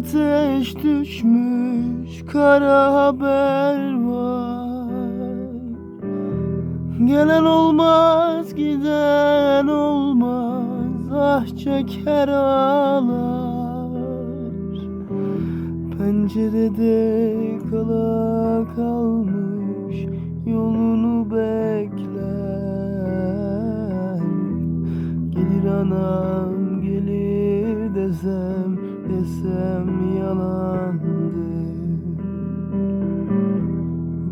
Ateş düşmüş kara haber var. Gelen olmaz giden olmaz Ah çeker ağlar. Pencerede kala kalmış Yolunu bekler. Gelir anam gelir desem Desem yalandır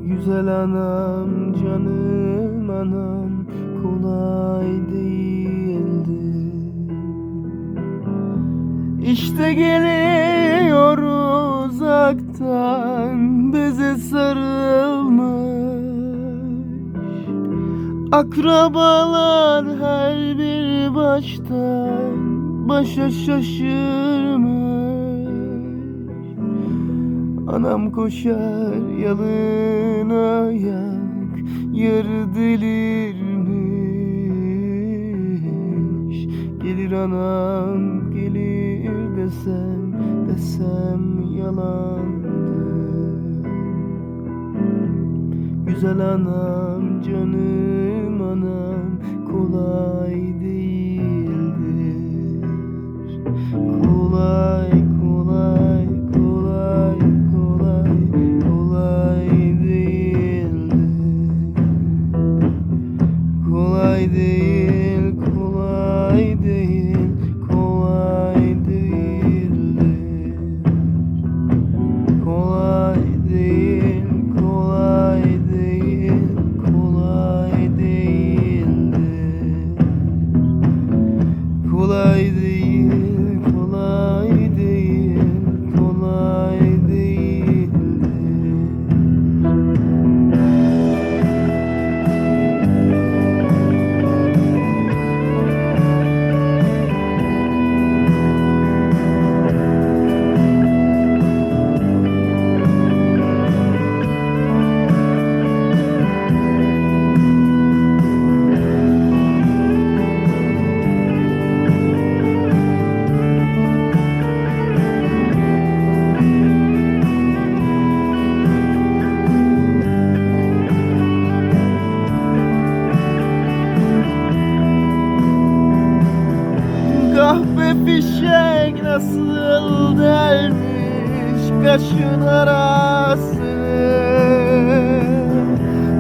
Güzel anam canım anam kolay değildi. İşte geliyor uzaktan beze sarılmış. Akrabalar her bir baştan başa şaşırmış Anam koşar yalın ayak yarı delirmiş. Gelir anam gelir desem desem yalandır. Güzel anam canım fişek nasıl delmiş kaşın arasını.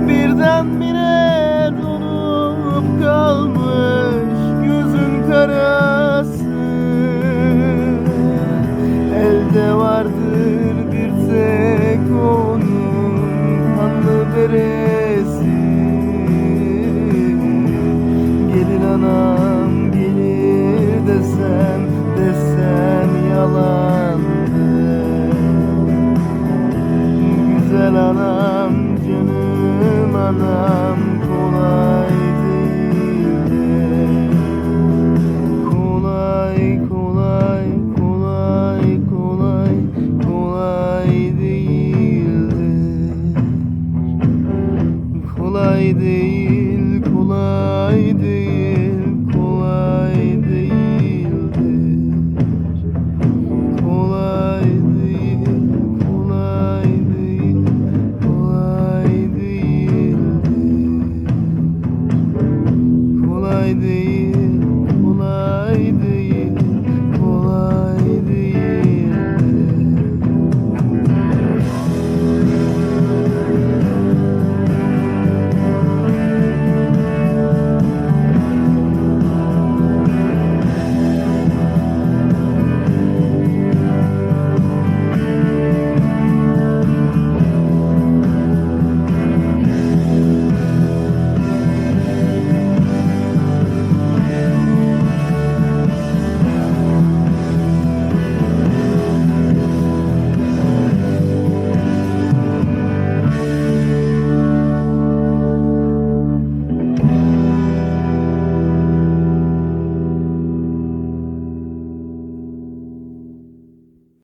Birdenbire donup kalmış gözün karası. Elde vardır bir tek onun kanlı beresi Gelin anam gelir desem desem yalandır Güzel anam canım anam kolay